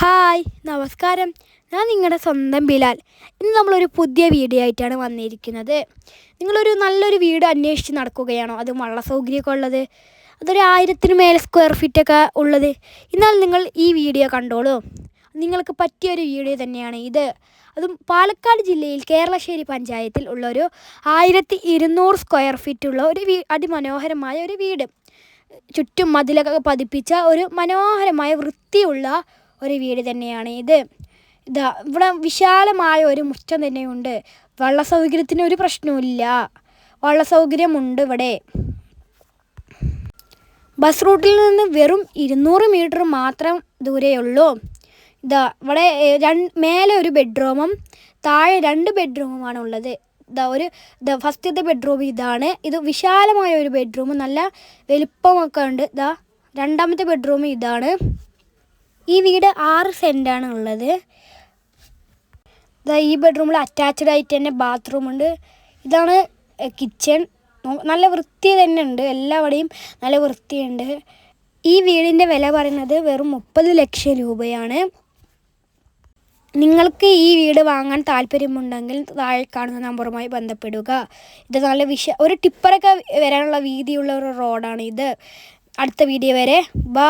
Hi നമസ്കാരം. ഞാൻ നിങ്ങളുടെ സ്വന്തം ബിലാൽ. ഇന്ന് നമ്മളൊരു പുതിയ വീഡിയോ ആയിട്ടാണ് വന്നിരിക്കുന്നത്. നിങ്ങളൊരു നല്ലൊരു വീട് അന്വേഷിച്ച് നടക്കുകയാണോ? അത് വള്ള സൗകര്യമൊക്കെ ഉള്ളത്? അതൊരു ആയിരത്തിന് മേലെ സ്ക്വയർ ഫീറ്റൊക്കെ ഉള്ളത്? എന്നാൽ നിങ്ങൾ ഈ വീഡിയോ കണ്ടോളൂ. നിങ്ങൾക്ക് പറ്റിയൊരു വീഡിയോ തന്നെയാണ് ഇത്. അതും പാലക്കാട് ജില്ലയിൽ കേരളശ്ശേരി പഞ്ചായത്തിൽ ഉള്ള ഒരു ആയിരത്തി ഇരുന്നൂറ് സ്ക്വയർ ഫീറ്റുള്ള ഒരു വീ അതിമനോഹരമായ ഒരു വീട്. ചുറ്റും മതിലൊക്കെ പതിപ്പിച്ച ഒരു മനോഹരമായ വൃത്തിയുള്ള ഒരു വീട് തന്നെയാണ് ഇത്. ഇതാ ഇവിടെ വിശാലമായ ഒരു മുറ്റം തന്നെയുണ്ട്. വള്ള സൗകര്യത്തിന് ഒരു പ്രശ്നവുമില്ല. വള്ള സൗകര്യമുണ്ട് ഇവിടെ. ബസ് റൂട്ടിൽ നിന്ന് വെറും ഇരുന്നൂറ് മീറ്റർ മാത്രം ദൂരെയുള്ളൂ. ഇതാ ഇവിടെ രണ്ട് മേലെ ഒരു ബെഡ്റൂമും താഴെ രണ്ട് ബെഡ്റൂമുമാണ് ഉള്ളത്. ഇതാ ഒരു ഇതാ ഫസ്റ്റത്തെ ബെഡ്റൂം ഇതാണ്. ഇത് വിശാലമായ ഒരു ബെഡ്റൂം. നല്ല വലിപ്പമൊക്കെ ഉണ്ട്. ഇതാ രണ്ടാമത്തെ ബെഡ്റൂം ഇതാണ്. ഈ വീട് ആറ് സെന്റാണ് ഉള്ളത്. ഈ ബെഡ്റൂമിൽ അറ്റാച്ച്ഡ് ആയിട്ട് തന്നെ ബാത്റൂമുണ്ട് ഇതാണ് കിച്ചൺ നല്ല വൃത്തി തന്നെ ഉണ്ട്. എല്ലാവിടെയും നല്ല വൃത്തിയുണ്ട്. ഈ വീടിന്റെ വില പറയുന്നത് വെറും മുപ്പത് ലക്ഷം രൂപയാണ്. നിങ്ങൾക്ക് ഈ വീട് വാങ്ങാൻ താല്പര്യമുണ്ടെങ്കിൽ താഴെ കാണുന്ന നമ്പറുമായി ബന്ധപ്പെടുക. ഇത് നല്ല വിശ ഒരു ടിപ്പറൊക്കെ വരാനുള്ള വീതിയുള്ള ഒരു റോഡാണ് ഇത്. അടുത്ത വീഡിയോ വരെ ബാ